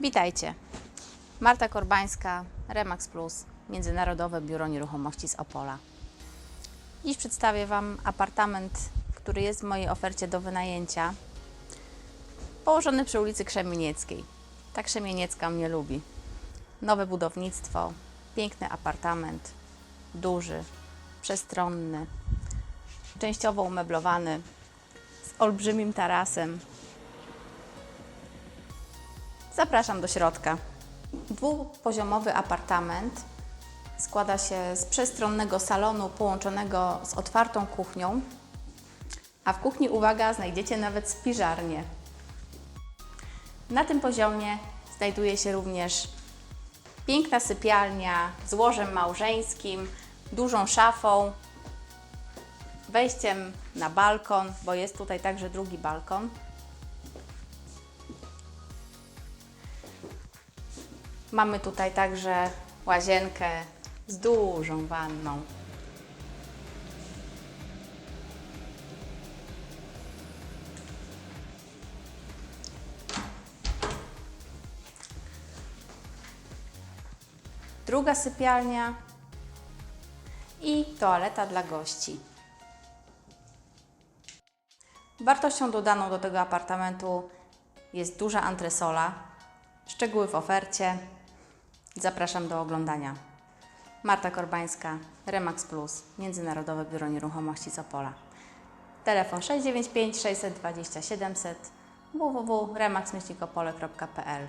Witajcie. Marta Korbańska, Remax Plus, Międzynarodowe Biuro Nieruchomości z Opola. Dziś przedstawię Wam apartament, który jest w mojej ofercie do wynajęcia, położony przy ulicy Krzemienieckiej. Ta Krzemieniecka mnie lubi. Nowe budownictwo, piękny apartament, duży, przestronny, częściowo umeblowany, z olbrzymim tarasem, Zapraszam do środka. Dwupoziomowy apartament składa się z przestronnego salonu połączonego z otwartą kuchnią, a w kuchni, uwaga, znajdziecie nawet spiżarnię. Na tym poziomie znajduje się również piękna sypialnia z łożem małżeńskim, dużą szafą, wejściem na balkon, bo jest tutaj także drugi balkon. Mamy tutaj także łazienkę z dużą wanną. Druga sypialnia i toaleta dla gości. Wartością dodaną do tego apartamentu jest duża antresola. Szczegóły w ofercie. Zapraszam do oglądania. Marta Korbańska, Remax Plus, Międzynarodowe Biuro Nieruchomości z Opola. Telefon 695 620 700 www.remax-opole.pl